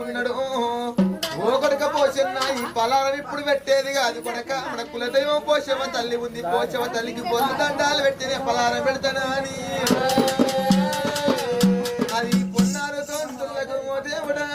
అనుకున్నాడు ఓ కొడక పోషన్న ఈ పలారం ఇప్పుడు పెట్టేది కాదు కొడక. మన కులదైవం పోషమ తల్లి ఉంది. పోషమ తల్లికి బొల్లు దండాలు పెట్టేది పొలారం పెడతానా అని. అది పొన్నారు తోంతులకు దేవుడా.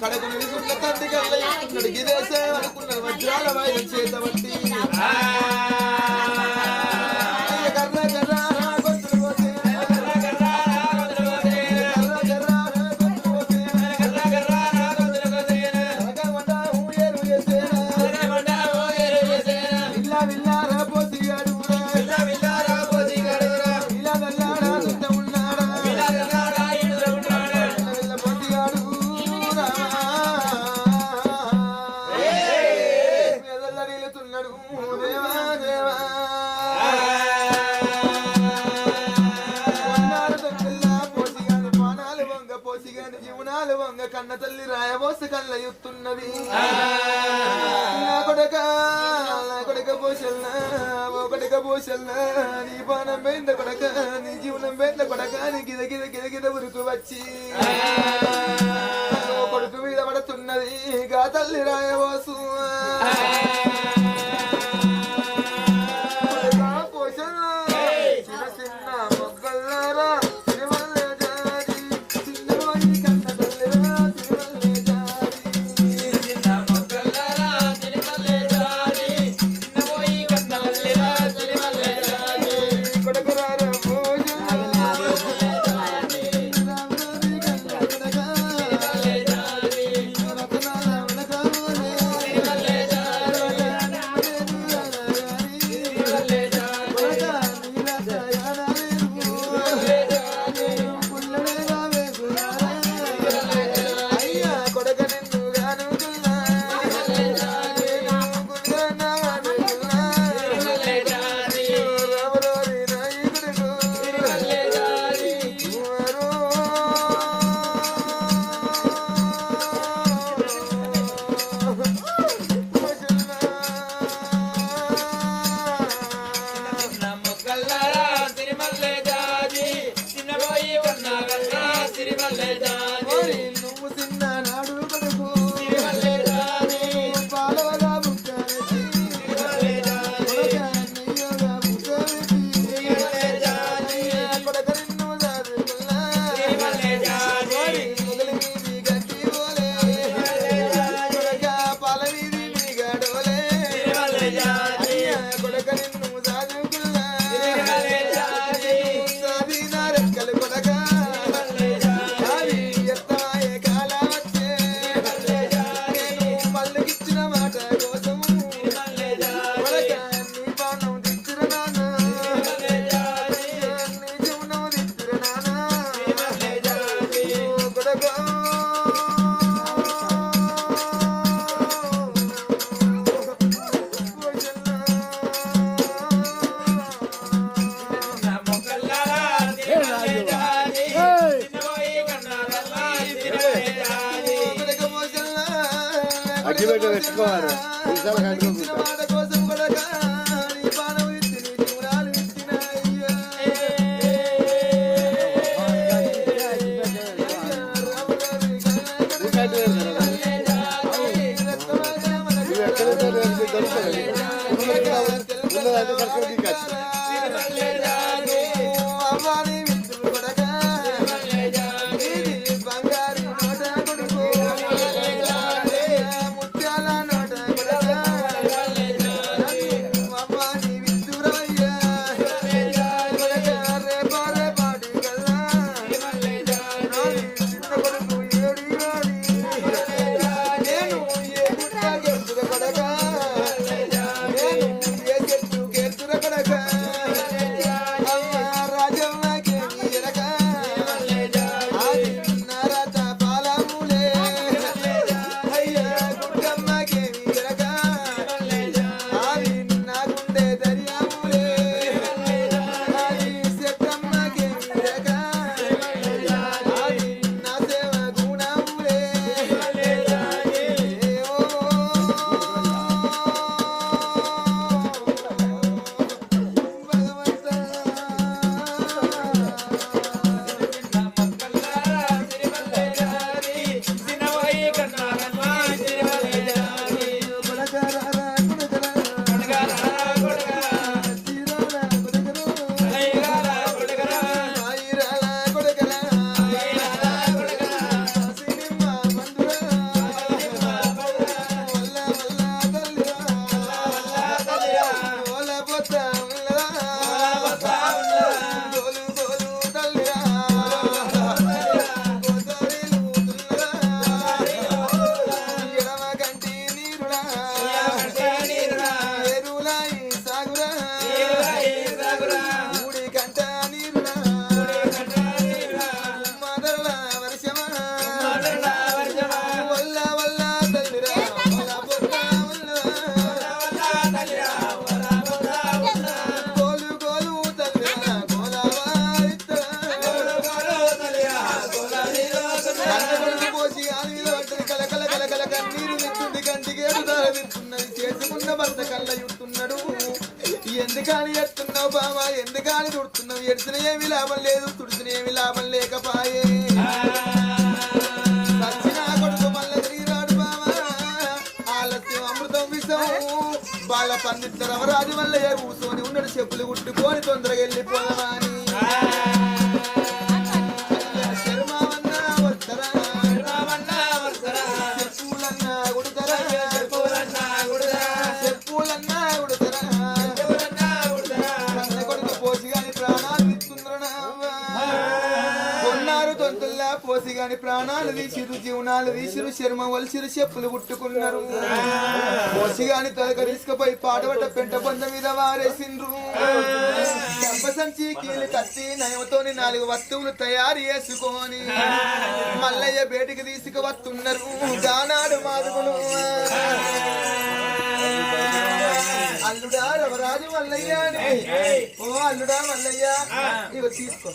కడకు నిలుసున్న తండ్రి కళ్ళ గిదేసే అనుకున్నారు వజ్రాల వాయిదం చేత వంటి జీవనాలు వంగ కన్న తల్లి రాయబోస కళ్ళ ఎత్తున్నవి నా కొడక నా కొడక పోషల్నా ఓ కొడక పోషల్నా నీ పానం పోయింద కొడక నీ జీవనం పోయింద కొడక నీ గిద గిద గిద గిద ఉరుకు వచ్చి. కొడుకు మీద పడుతున్నది గా తల్లి రాయబోసు. అగ్గి పెట్టుకోవాలి. ఈసారి కట్టుకోకుండా మాట కోసం ఎందుకని తుడుతున్నావు ఎడిసిన ఏమి లాభం లేదు తుడిచిన ఏమి లాభం లేకపాయే. సచ్చిన కొడుకు మళ్ళీ తిరిగిరాడు బావా ఆలస్యం అమృతం విషం. బాల పండిత రవరాజు వల్ల ఏ కూర్చొని ఉన్నాడు చెప్పులు కుట్టుకొని తొందరగా వెళ్ళిపోదామని. దాని ప్రాణాలు తీసిరు జీవనాలు తీసిరు శర్మ వలిసిరు చెప్పులు కుట్టుకున్నారు. పోసి గాని తలక తీసుకుపోయి పెంట పొంద మీద వారేసిండ్రు. సంచి కీలు కత్తి నయమతోని నాలుగు వస్తువులు తయారు చేసుకొని మల్లయ్య బయటికి తీసుకువస్తున్నారు గానాడు మాదుగులు అల్లుడా రవరాజు మల్లయ్య ఓ అల్లుడా మల్లయ్య ఇగో తీసుకో.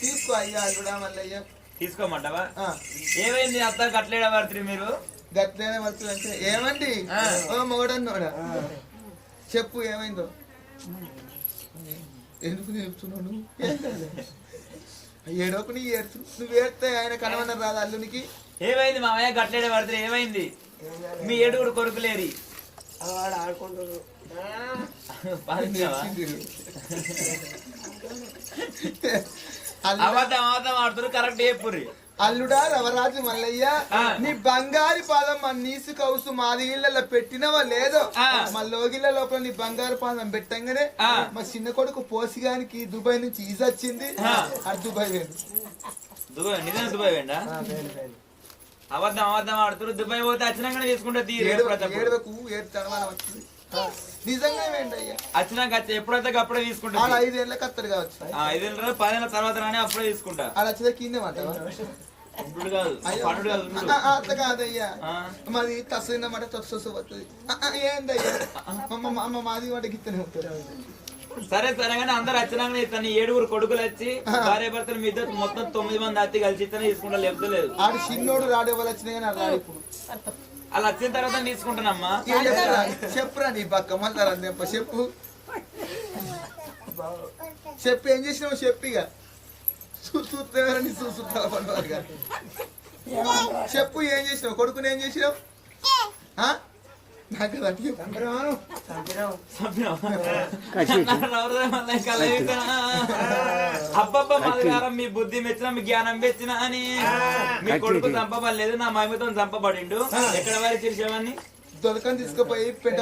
తీసుకో అయ్యా అల్లుడా మల్లయ్య తీసుకోమంటావా? ఏమైంది అత్త కట్లేడా పడుతుంది మీరు? గట్లనే వస్తుంది అంటే ఏమండి? మొగడన్నోడా? చెప్పు ఏమైందో? ఎందుకు కాదు. ఏడోకు నీ ఏడుచు నువ్వు ఏడితే ఆయన కనవన్నారు రాదు అల్లునికి. ఏమైంది మామయ్య? కట్లేడా పడుతుంది ఏమైంది? మీ ఏడుగురు కొడుకులేరి. పాలించావా? అల్లుడా. అబద్ధం అబద్ధం ఆడుతున్నారు కరెక్ట్ చెప్పుర్రి. అల్లుడా రవరాజు మల్లయ్య. నీ బంగారు పాదం మా నీసు కౌసు మాది ఇళ్ళలో పెట్టినవా లేదో. మా లోగిళ్ళ లోపల నీ బంగారు పాదం పెట్టంగానే. మా చిన్న కొడుకు పోసిగానికి దుబాయ్ నుంచి ఈజ వచ్చింది. అది దుబాయ్ వేరు దుబాయ్ నిజంగా దుబాయ్ వెండా అబద్ధం అబద్ధం ఆడుతున్నారు దుబాయ్ పోతే వచ్చినాకనే తీసుకుంటా ఏడవకు ఏడు తడవాల వచ్చింది. నిజంగా వచ్చినాక వచ్చి ఎప్పుడైతే అప్పుడే తీసుకుంటా ఆడ ఐదేళ్ళకి అత్తరు కావచ్చు. ఐదేళ్ళ రోజులు పదేళ్ళ తర్వాత రానే అప్పుడే తీసుకుంటా. ఆడ వచ్చేదా కిందే అట్లా కాదయ్యా. మాది తసైన మాట వస్తుంది ఏందయ్యా? మా- మా- మా మాది మాట ఉంటుంది సరే సరే కానీ అందరు వచ్చినాకనే ఇస్తాను. ఏడుగురు కొడుకులు వచ్చి భార్య భర్తలు మీ ఇద్దరు మొత్తం తొమ్మిది మంది అత్తి కలిసి ఇస్తానే తీసుకుంటా లేదు. ఆడు చిన్నోడు రాడు వచ్చినా కానీ రాడు ఇప్పుడు. అలా వచ్చిన తర్వాత తీసుకుంటానమ్మా? చెప్పురా నీ పక్క మళ్ళా చెప్ప చెప్పు. చెప్పు ఏం చేసినావు చెప్పిగా చూస్తేవారని చూస్తుంటా పడవారుగా చెప్పు ఏం చేసినావు? కొడుకుని ఏం చేసినావు? ఆ? నాకు అది అబ్బబ్బ మలగారం మీ బుద్ధి మెచ్చిన మీ జ్ఞానం మెచ్చిన అని మీ కొడుకు చంపబడలేదు నా మహిమతో చంపబడిండు ఎక్కడ వారి చేసేవాన్ని దొరకని తీసుకుపోయి పెంట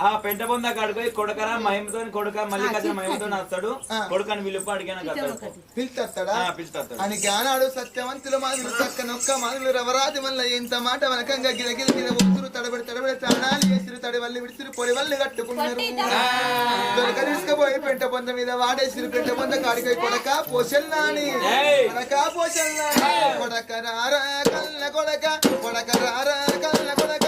ఆ పెంట పొంద కాడుకోయి కొడుకరా మహిమతో కొడుక మల్లికార్జున మహిమతో వస్తాడు. కొడుకని విలుపు అడిగాను పిలుస్తాడా పిలుస్తాడు అని జ్ఞానాడు సత్యవంతుల మాదులు చక్కనొక్క మాదులు రవరాజు వల్ల ఇంత మాట వనకంగా గిలగిల గిల ఉత్తురు తడబడి తడబడి ప్రాణాలు చేసిరు తడి వల్లి విడిసిరు పొడి వల్లి కట్టుకున్నారు. దొరక తీసుకుపోయి పెంట పొంద మీద వాడేసిరు పెంట పొంద కాడికై కొడక పోషల్లాని! కొడక పోషల్లాని కొడక రారా కల్ల కొడక కొడక రారా కల్ల కొడక.